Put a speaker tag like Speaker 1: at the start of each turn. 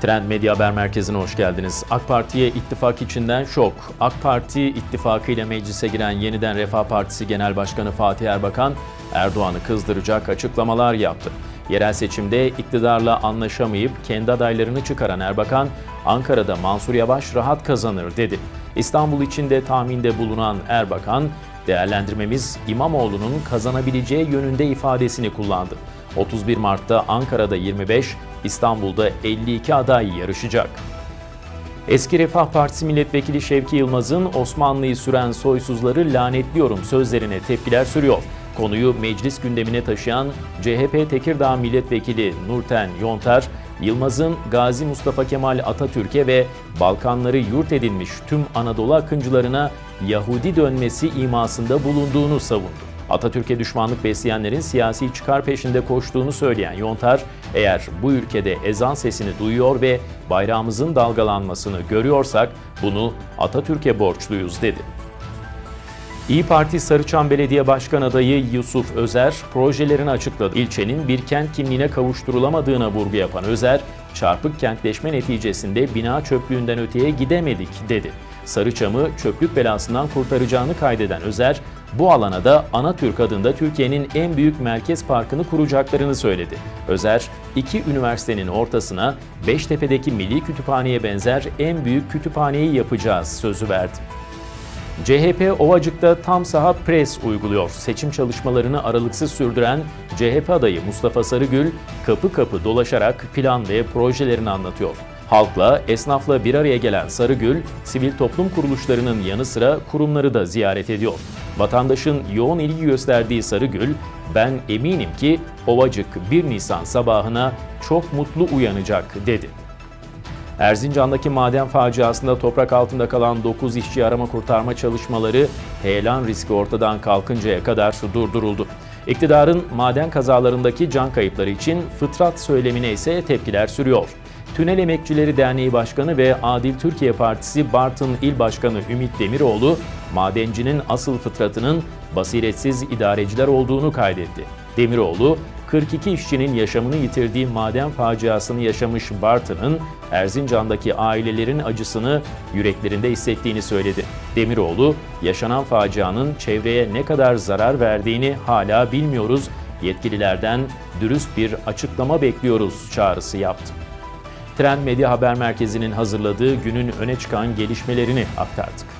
Speaker 1: Trend Medya Haber Merkezi'ne hoş geldiniz. AK Parti'ye ittifak içinden şok. AK Parti ittifakı ile meclise giren Yeniden Refah Partisi Genel Başkanı Fatih Erbakan, Erdoğan'ı kızdıracak açıklamalar yaptı. Yerel seçimde iktidarla anlaşamayıp kendi adaylarını çıkaran Erbakan, Ankara'da Mansur Yavaş rahat kazanır dedi. İstanbul içinde tahminde bulunan Erbakan, değerlendirmemiz İmamoğlu'nun kazanabileceği yönünde ifadesini kullandı. 31 Mart'ta Ankara'da 25, İstanbul'da 52 aday yarışacak. Eski Refah Partisi Milletvekili Şevki Yılmaz'ın Osmanlı'yı süren soysuzları lanetliyorum sözlerine tepkiler sürüyor. Konuyu meclis gündemine taşıyan CHP Tekirdağ Milletvekili Nurten Yontar, Yılmaz'ın Gazi Mustafa Kemal Atatürk'e ve Balkanları yurt edinmiş tüm Anadolu akıncılarına Yahudi dönmesi imasında bulunduğunu savundu. Atatürk'e düşmanlık besleyenlerin siyasi çıkar peşinde koştuğunu söyleyen Yontar, eğer bu ülkede ezan sesini duyuyor ve bayrağımızın dalgalanmasını görüyorsak bunu Atatürk'e borçluyuz dedi. İyi Parti Sarıçam Belediye Başkan adayı Yusuf Özer projelerini açıkladı. İlçenin bir kent kimliğine kavuşturulamadığına vurgu yapan Özer, çarpık kentleşme neticesinde bina çöplüğünden öteye gidemedik dedi. Sarıçam'ı çöplük belasından kurtaracağını kaydeden Özer, bu alana da Anatürk adında Türkiye'nin en büyük merkez parkını kuracaklarını söyledi. Özer, iki üniversitenin ortasına Beştepe'deki Milli Kütüphane'ye benzer en büyük kütüphaneyi yapacağız sözü verdi. CHP Ovacık'ta tam saha pres uyguluyor. Seçim çalışmalarını aralıksız sürdüren CHP adayı Mustafa Sarıgül kapı kapı dolaşarak plan ve projelerini anlatıyor. Halkla, esnafla bir araya gelen Sarıgül, sivil toplum kuruluşlarının yanı sıra kurumları da ziyaret ediyor. Vatandaşın yoğun ilgi gösterdiği Sarıgül, ben eminim ki Ovacık 1 Nisan sabahına çok mutlu uyanacak dedi. Erzincan'daki maden faciasında toprak altında kalan 9 işçi arama kurtarma çalışmaları heyelan riski ortadan kalkıncaya kadar durduruldu. İktidarın maden kazalarındaki can kayıpları için fıtrat söylemine ise tepkiler sürüyor. Tünel Emekçileri Derneği Başkanı ve Adil Türkiye Partisi Bartın İl Başkanı Ümit Demiroğlu, madencinin asıl fıtratının basiretsiz idareciler olduğunu kaydetti. Demiroğlu, 42 işçinin yaşamını yitirdiği maden faciasını yaşamış Bartın'ın Erzincan'daki ailelerin acısını yüreklerinde hissettiğini söyledi. Demiroğlu, yaşanan facianın çevreye ne kadar zarar verdiğini hala bilmiyoruz, yetkililerden dürüst bir açıklama bekliyoruz çağrısı yaptı. Trend Medya Haber Merkezi'nin hazırladığı günün öne çıkan gelişmelerini aktardık.